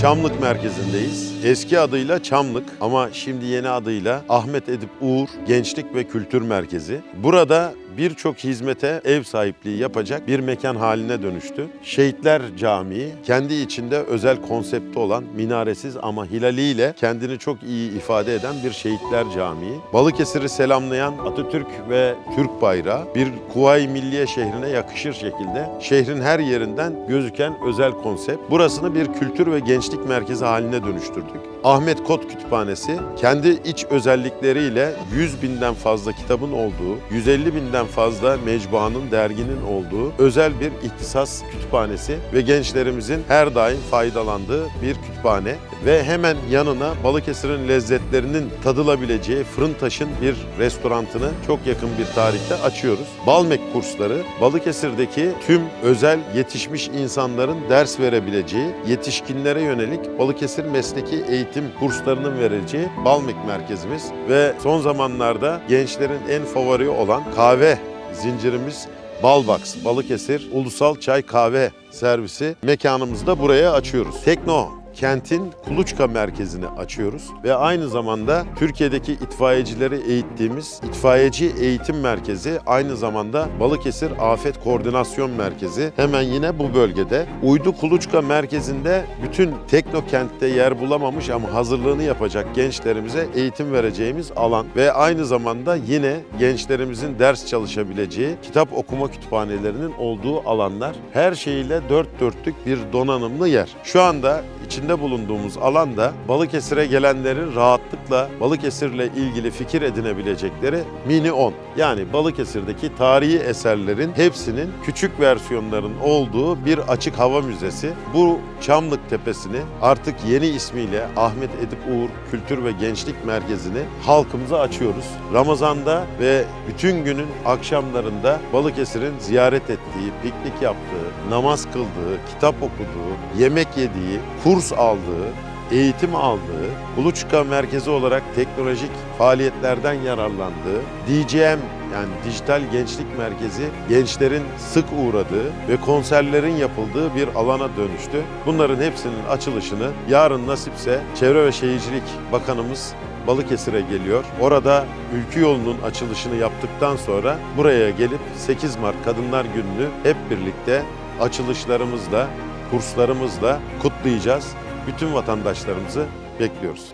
Çamlık merkezindeyiz. Eski adıyla Çamlık ama şimdi yeni adıyla Ahmet Edip Uğur Gençlik ve Kültür Merkezi. Burada birçok hizmete ev sahipliği yapacak bir mekan haline dönüştü. Şehitler Camii kendi içinde özel konsepti olan minaresiz ama hilaliyle kendini çok iyi ifade eden bir Şehitler Camii. Balıkesir'i selamlayan Atatürk ve Türk bayrağı bir Kuvayi Milliye şehrine yakışır şekilde şehrin her yerinden gözüken özel konsept. Burasını bir kültür ve gençlik merkezi haline dönüştürdük. Ahmet Kot Kütüphanesi kendi iç özellikleriyle 100 binden fazla kitabın olduğu, 150 binden fazla mecbuanın, derginin olduğu özel bir ihtisas kütüphanesi ve gençlerimizin her daim faydalandığı bir kütüphane ve hemen yanına Balıkesir'in lezzetlerinin tadılabileceği Fırın Taş'ın bir restorantını çok yakın bir tarihte açıyoruz. Balmek kursları Balıkesir'deki tüm özel yetişmiş insanların ders verebileceği, yetişkinlere yönelik Balıkesir Mesleki Eğitim kurslarının verileceği Balmek merkezimiz ve son zamanlarda gençlerin en favori olan kahve zincirimiz Balbox Balıkesir Ulusal Çay Kahve Servisi mekanımızı da buraya açıyoruz. Tekno kentin kuluçka merkezini açıyoruz ve aynı zamanda Türkiye'deki itfaiyecileri eğittiğimiz itfaiyeci eğitim merkezi aynı zamanda Balıkesir Afet Koordinasyon Merkezi hemen yine bu bölgede. Uydu Kuluçka merkezinde bütün teknokentte yer bulamamış ama hazırlığını yapacak gençlerimize eğitim vereceğimiz alan ve aynı zamanda yine gençlerimizin ders çalışabileceği kitap okuma kütüphanelerinin olduğu alanlar her şeyiyle dört dörtlük bir donanımlı yer. Şu anda içinde bulunduğumuz alanda Balıkesir'e gelenlerin rahatlıkla Balıkesir'le ilgili fikir edinebilecekleri mini 10. Yani Balıkesir'deki tarihi eserlerin hepsinin küçük versiyonların olduğu bir açık hava müzesi. Bu Çamlık Tepesi'ni artık yeni ismiyle Ahmet Edip Uğur Kültür ve Gençlik Merkezi'ni halkımıza açıyoruz. Ramazan'da ve bütün günün akşamlarında Balıkesir'in ziyaret ettiği, piknik yaptığı, namaz kıldığı, kitap okuduğu, yemek yediği, kurs aldığı, eğitim aldığı, Kuluçka merkezi olarak teknolojik faaliyetlerden yararlandığı, DGM yani Dijital Gençlik Merkezi gençlerin sık uğradığı ve konserlerin yapıldığı bir alana dönüştü. Bunların hepsinin açılışını yarın nasipse Çevre ve Şehircilik Bakanımız Balıkesir'e geliyor. Orada ülkü yolunun açılışını yaptıktan sonra buraya gelip 8 Mart Kadınlar Günü'nü hep birlikte açılışlarımızla, kurslarımızla kutlayacağız. Bütün vatandaşlarımızı bekliyoruz.